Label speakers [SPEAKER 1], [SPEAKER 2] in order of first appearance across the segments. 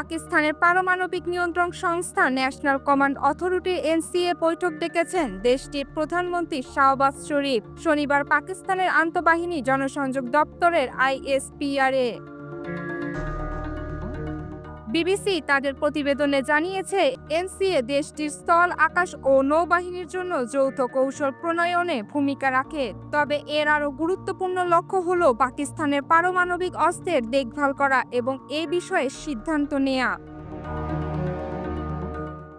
[SPEAKER 1] পাকিস্তানের পারমাণবিক নিয়ন্ত্রণ সংস্থা ন্যাশনাল কমান্ড অথরিটি এনসিএ বৈঠক ডেকেছেন দেশটির প্রধানমন্ত্রী শাহবাজ শরীফ। শনিবার পাকিস্তানের আন্তঃবাহিনী জনসংযোগ দপ্তরের আইএসপিআরএ। বিবিসি তাদের প্রতিবেদনে জানিয়েছে, এনসিএ দেশটির স্থল, আকাশ ও নৌবাহিনীর জন্য যৌথ কৌশল প্রণয়নে ভূমিকা রাখে। তবে এর আরও গুরুত্বপূর্ণ লক্ষ্য হল পাকিস্তানের পারমাণবিক অস্ত্রের দেখভাল করা এবং এ বিষয়ে সিদ্ধান্ত নেয়া।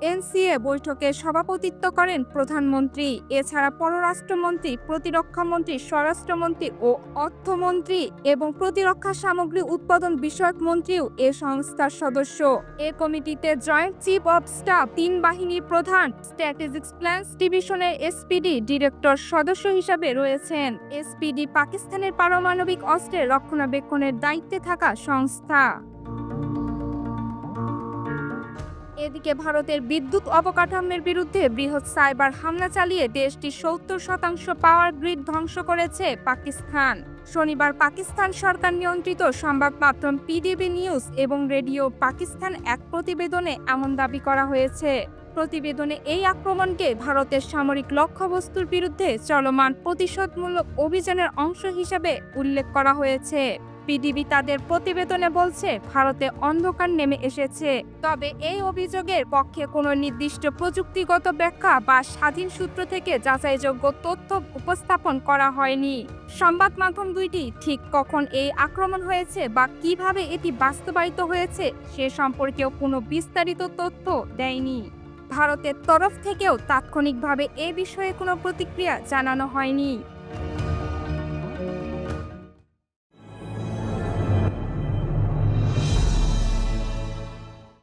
[SPEAKER 1] এনসিএ বৈঠকে সভাপতিত্ব করেন প্রধানমন্ত্রী। এছাড়া পররাষ্ট্রমন্ত্রী, প্রতিরক্ষামন্ত্রী, স্বরাষ্ট্রমন্ত্রী ও অর্থমন্ত্রী এবং প্রতিরক্ষা সামগ্রী উৎপাদন বিষয়ক মন্ত্রীও এ সংস্থার সদস্য। এ কমিটিতে জয়েন্ট চিফ অব স্টাফ, তিন বাহিনীর প্রধান, স্ট্র্যাটেজিক প্ল্যান্স ডিভিশনের এসপিডি ডিরেক্টর সদস্য হিসাবে রয়েছেন। এসপিডি পাকিস্তানের পারমাণবিক অস্ত্রের রক্ষণাবেক্ষণের দায়িত্বে থাকা সংস্থা। এদিকে ভারতের বিদ্যুৎ অবকাঠামোর বিরুদ্ধে বৃহৎ সাইবার হামলা চালিয়ে দেশটির সত্তর শতাংশ পাওয়ার গ্রিড ধ্বংস করেছে পাকিস্তান। শনিবার পাকিস্তান সরকার নিয়ন্ত্রিত সংবাদ মাধ্যম পিডিবি নিউজ এবং রেডিও পাকিস্তান এক প্রতিবেদনে এমন দাবি করা হয়েছে। প্রতিবেদনে এই আক্রমণকে ভারতের সামরিক লক্ষ্যবস্তুর বিরুদ্ধে চলমান প্রতিশোধমূলক অভিযানের অংশ হিসেবে উল্লেখ করা হয়েছে। পিডিবি তাদের প্রতিবেদনে বলছে, ভারতে অন্ধকার নেমে এসেছে। তবে এই অভিযোগের পক্ষে কোনো নির্দিষ্ট প্রযুক্তিগত ব্যাখ্যা বা স্বাধীন সূত্র থেকে যাচাইযোগ্য তথ্য উপস্থাপন করা হয়নি। সংবাদ মাধ্যম দুইটি ঠিক কখন এই আক্রমণ হয়েছে বা কীভাবে এটি বাস্তবায়িত হয়েছে সে সম্পর্কেও কোনো বিস্তারিত তথ্য দেয়নি। ভারতের তরফ থেকেও তাৎক্ষণিকভাবে এ বিষয়ে কোনো প্রতিক্রিয়া জানানো হয়নি।